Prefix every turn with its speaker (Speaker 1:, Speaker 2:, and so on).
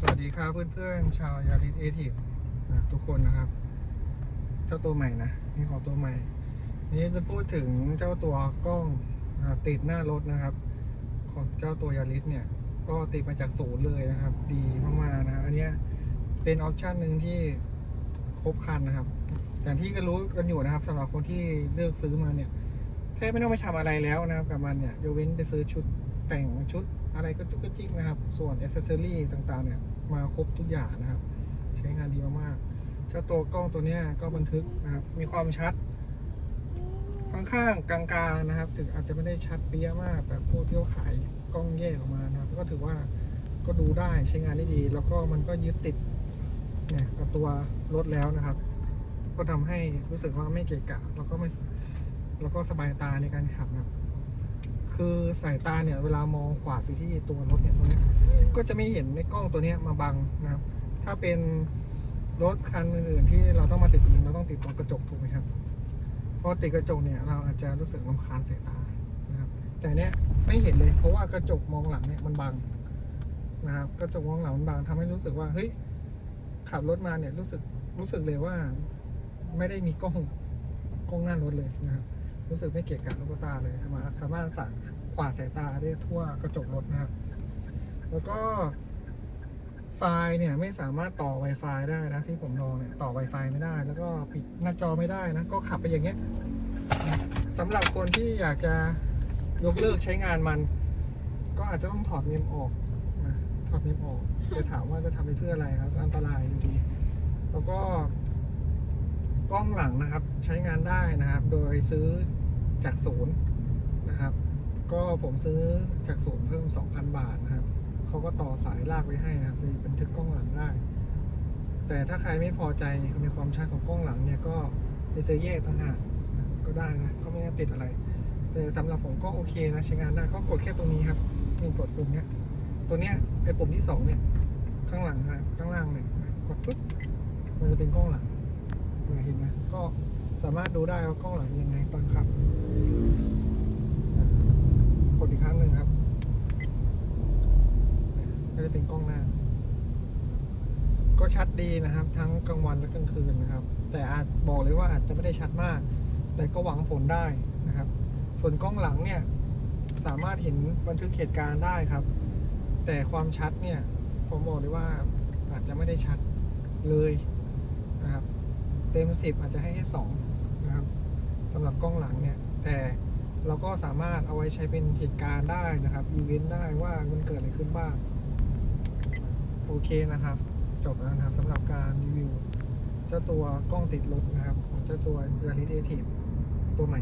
Speaker 1: สวัสดีครับเพื่อนๆชาวยาริสเอทีฟนะทุกคนนะครับ เจ้าตัวใหม่นะ นี่ของตัวใหม่ นี่จะพูดถึงเจ้าตัวกล้องติดหน้ารถนะครับ ของเจ้าตัวยาริสเนี่ย ก็ติดมาจากศูนย์เลยนะครับ ดีมากๆนะครับอันเนี้ยเป็นออปชันหนึ่งที่ครบคันนะครับอย่างที่ก็รู้กันอยู่นะครับสำหรับคนที่เลือกซื้อมาเนี่ยแทบไม่ต้องไปทำอะไรแล้วนะครับ กับมันเนี่ยยกเว้นไปซื้อชุด แต่งชุดอะไรก็จุกจิกนะครับ ส่วนอ c เซอรี่ต่างๆเนี่ยมาครบทุกอย่างนะครับ ใช้งานดีมากๆเจ้าตัวกล้องตัวนี้ก็บันทึกนะครับ มีความชัดค่อนข้างกลางๆนะครับ ถึงอาจจะไม่ได้ชัดเปี้ยมากแบบพวกที่เขาขายกล้องแยกออกมานะครับ ก็ถือว่าก็ดูได้ใช้งานได้ดี แล้วก็มันก็ยึดติดเนี่ยกับตัวรถแล้วนะครับ ก็ทำให้รู้สึกว่าไม่เกะกะแล้วก็ไม่แล้วก็สบายตาในการขับนะครับ คือสายตาเนี่ยเวลามองขวาไปที่ตัวรถเนี่ยตรงนี้ก็จะไม่เห็นในกล้องตัวเนี้ยมาบังนะครับ ถ้าเป็นรถคันอื่นๆที่เราต้องมาติดเองเราต้องติดตรงกระจกถูกไหมครับพอติดกระจกเนี่ยเราอาจจะรู้สึกลำคาญสายตานะครับ แต่เนี้ยไม่เห็นเลย เพราะว่ากระจกมองหลังเนี่ยมันบังนะครับกระจกมองหลังมันบังทำให้รู้สึกว่าเฮ้ยขับรถมาเนี่ยรู้สึกรู้สึกเลยว่า ไม่ได้มีกล้องกล้องหน้ารถเลยนะครับ รู้สึกไม่เกะกะลูกตาเลยสามารถสามารถสั่งขวาสายตาได้ทั่วกระจกรถนะครับ แล้วก็ไฟล์เนี่ยไม่สามารถต่อ Wi-Fi ได้นะที่ผมลองเนี่ยต่อ Wi-Fi ไม่ได้ แล้วก็ปิดหน้าจอไม่ได้นะก็ขับไปอย่างเงี้ยสำหรับคนที่อยากจะยกเลิกใช้งานมัน ก็อาจจะต้องถอดเมมออกนะถอดเมมออกจะถามว่าจะทำไปเพื่ออะไรครับ อันตรายอยู่ดี แล้วก็ กล้องหลังนะครับใช้งานได้นะครับ โดยซื้อจากศูนย์นะครับ ก็ผมซื้อจากศูนย์เพิ่ม 2,000 บาทนะครับเขาก็ต่อสายลากไว้ให้นะครับไปบันทึกกล้องหลังได้ แต่ถ้าใครไม่พอใจในความชัดของกล้องหลังเนี่ยก็ไปซื้อแยกต่างหากก็ได้นะก็ไม่ได้ติดอะไร แต่สำหรับผมก็โอเคนะใช้งานได้ก็กดแค่ตรงนี้ครับนี่กดปุ่มเนี้ยตัวเนี้ยไอ้ปุ่มที่สองเนี่ยข้างหลังนะข้างล่างเนี่ยกดปุ๊บมันจะเป็นกล้องหลัง เห็นไหมก็สามารถดูได้ว่ากล้องหลังยังไงตอนขับกดอีกครั้งหนึ่งครับ ก็จะเป็นกล้องหน้า ก็ชัดดีนะครับ ทั้งกลางวันและกลางคืนนะครับ แต่อาจบอกเลยว่าอาจจะไม่ได้ชัดมาก แต่ก็หวังผลได้นะครับ ส่วนกล้องหลังเนี่ยสามารถเห็นบันทึกเหตุการณ์ได้ครับ แต่ความชัดเนี่ยผมบอกเลยว่าอาจจะไม่ได้ชัดเลยนะครับ เต็มสิบอาจจะให้แค่สองนะครับสำหรับกล้องหลังเนี่ย แต่เราก็สามารถเอาไว้ใช้เป็นเหตุการณ์ได้นะครับอีเวนต์ได้ว่ามันเกิดอะไรขึ้นบ้าง โอเคนะครับ จบแล้วนะครับสำหรับการรีวิว เจ้าตัวกล้องติดรถนะครับ ของเจ้าตัว Reality Native ตัวใหม่